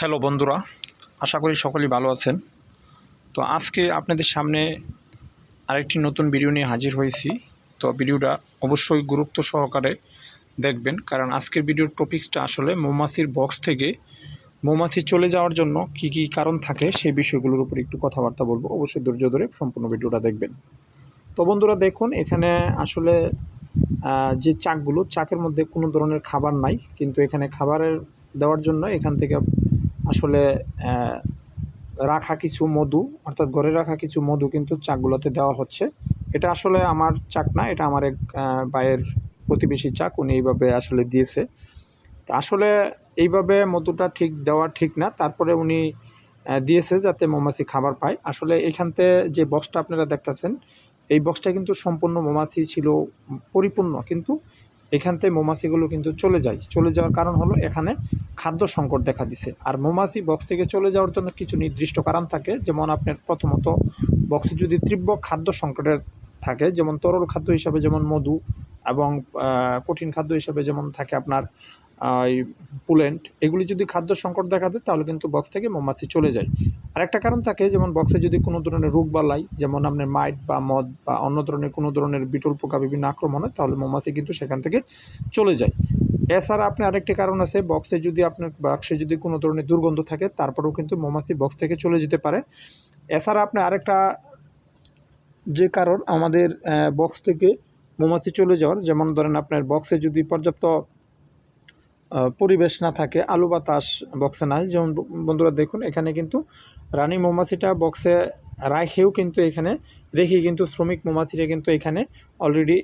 Hello বন্ধুরা, আশা করি সকলেই ভালো আছেন। তো আজকে আপনাদের সামনে আরেকটি নতুন ভিডিও নিয়ে হাজির হয়েছি। তো ভিডিওটা অবশ্যই গুরুত্ব সহকারে দেখবেন, কারণ আজকের ভিডিওর টপিক্সটা আসলে মৌমাছির বক্স থেকে মৌমাছি চলে যাওয়ার জন্য কি কি কারণ থাকে সেই বিষয়গুলোর উপর একটু কথাবার্তা বলব। অবশ্যই ধৈর্য ধরে সম্পূর্ণ ভিডিওটা দেখবেন। তো বন্ধুরা দেখুন, এখানে আসলে যে চাকগুলো, চাকের মধ্যে কোনো ধরনের খাবার নাই, কিন্তু এখানে খাবারের দেওয়ার জন্য এখান থেকে আসলে রাখা কিছু মধু, অর্থাৎ ঘরে রাখা কিছু মধু কিন্তু চাকগুলোতে দেওয়া হচ্ছে। এটা আসলে আমার চাক না, এটা আমার এক ভাইয়ের প্রতিবেশী চাক, উনি এইভাবে আসলে দিয়েছে। তো আসলে এইভাবে মধুটা ঠিক দেওয়া ঠিক না, তারপরে উনি দিয়েছে যাতে মৌমাছি খাবার পায়। আসলে এখানতে যে বক্সটা আপনারা দেখতেছেন, এই বক্সটা কিন্তু সম্পূর্ণ মৌমাছি ছিল পরিপূর্ণ, কিন্তু এখানতে মৌমাছিগুলো কিন্তু চলে যায়। চলে যাওয়ার কারণ হলো এখানে খাদ্য সংকট দেখা দিছে। আর মৌমাছি বক্স থেকে চলে যাওয়ার জন্য কিছু নির্দিষ্ট কারণ থাকে। যেমন আপনার প্রথমত বক্সে যদি তীব্র খাদ্য সংকটের থাকে, যেমন তরল খাদ্য হিসাবে যেমন মধু এবং কঠিন খাদ্য হিসাবে যেমন থাকে আপনার পুলেন্ট, এগুলি যদি খাদ্য সংকট দেখা দেয়, তাহলে কিন্তু বক্স থেকে মৌমাছি চলে যায়। আর একটা কারণ থাকে, যেমন বক্সে যদি কোনো ধরনের রোগ বালাই, যেমন আপনার মাইট বা মদ বা অন্য ধরনের কোনো ধরনের বিটল পোকা বিভিন্ন আক্রমণ হয়, তাহলে মৌমাছি কিন্তু সেখান থেকে চলে যায়। এছাড়া আপনি আরেকটি কারণ আছে বক্সে যদি আপনার বক্সে যদি কোনো ধরনের দুর্গন্ধ থাকে, তারপরেও কিন্তু মৌমাছি বক্স থেকে চলে যেতে পারে। এছাড়া আপনি আরেকটা যে কারণ, আমাদের বক্স থেকে মৌমাছি চলে যাওয়ার, যেমন ধরেন আপনার বক্সে যদি পর্যাপ্ত পরিবেশ না থাকে, আলু বাতাস বক্সে নাই। যেমন বন্ধুরা দেখুন, এখানে কিন্তু রানী মৌমাছিটা বক্সে রাখেও কিন্তু এখানে রেখে কিন্তু শ্রমিক মৌমাছিরা কিন্তু এখানে অলরেডি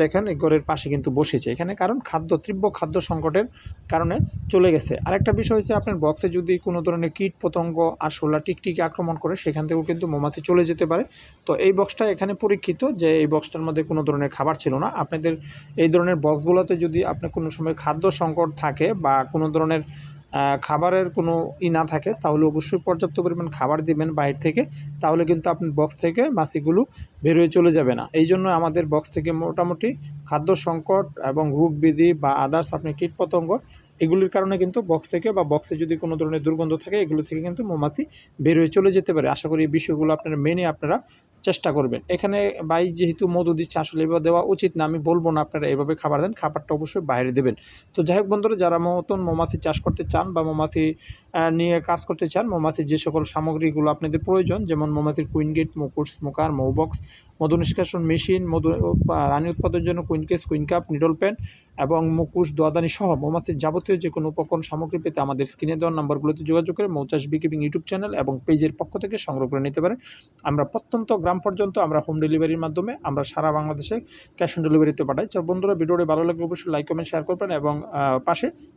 দেখেন ঘরের পাশে কিন্তু বসেছে। এখানে কারণ খাদ্য, তীব্র খাদ্য সংকটের কারণে চলে গেছে। আরেকটা বিষয় হচ্ছে আপনার বক্সে যদি কোনো ধরনের কীট পতঙ্গ আরশোলা টিকটিকি আক্রমণ করে, সেখান থেকেও কিন্তু মৌমাছি চলে যেতে পারে। তো এই বক্সটা এখানে পরীক্ষিত যে এই বক্সটার মধ্যে কোনো ধরনের খাবার ছিল না। আপনাদের এই ধরনের বক্সগুলোতে যদি আপনার কোনো সময় খাদ্য সংকট থাকে বা কোনো ধরনের খাবারের কোনো ই না থাকে, তাহলে অবশ্যই পর্যাপ্ত পরিমাণ খাবার দিবেন বাইরে থেকে, তাহলে কিন্তু আপনি বক্স থেকে মাছিগুলো বেরোয় চলে যাবে না। এই জন্য আমাদের বক্স থেকে মোটামুটি খাদ্য সংকট এবং রোগবিধি বা আদার্স আপনি কীটপতঙ্গ এগুলির কারণে কিন্তু বক্স থেকে বা বক্সে যদি কোনো ধরনের দুর্গন্ধ থাকে, এগুলো থেকে কিন্তু মৌমাছি বের হয়ে চলে যেতে পারে। আশা করি এই বিষয়গুলো আপনারা মেনে আপনারা চেষ্টা করবেন। এখানে বাই যেহেতু মধু দিচ্ছে, আসলে এভাবে দেওয়া উচিত না। আমি বলব না আপনারা এভাবে খাবার দেন, খাবারটা অবশ্যই বাইরে দেবেন। তো যাই হোক বন্ধুরা, যারা মতন মৌমাছি চাষ করতে চান বা মৌমাছি নিয়ে কাজ করতে চান মৌমাছির যে সকল সামগ্রীগুলো আপনাদের প্রয়োজন, যেমন মৌমাছির কুইন গেট মুকুট স্মোকার, মৌবক্স মধু নিষ্কাশন মেশিন, মধু রানী উৎপাদনের জন্য queen case, queen cup, needle pen এবং মুকুশ দোয়াদানি সহ মৌমাছির যাবতীয় যে কোনো উপকরণ সামগ্রী পেতে আমাদের স্ক্রিনে দেওয়া নাম্বারগুলোতে যোগাযোগ করে মৌচাষ বিকিপিং ইউটিউব চ্যানেল এবং পেজের পক্ষ থেকে সংগ্রহ করে নিতে পারে আমরা প্রত্যন্ত গ্রাম পর্যন্ত আমরা হোম ডেলিভারির মাধ্যমে আমরা সারা বাংলাদেশে ক্যাশ অন ডেলিভারিতে পাঠাই। তো বন্ধুরা, ভিডিওটি ভালো লাগলে অবশ্যই লাইক, কমেন্ট শেয়ার করবেন এবং পাশে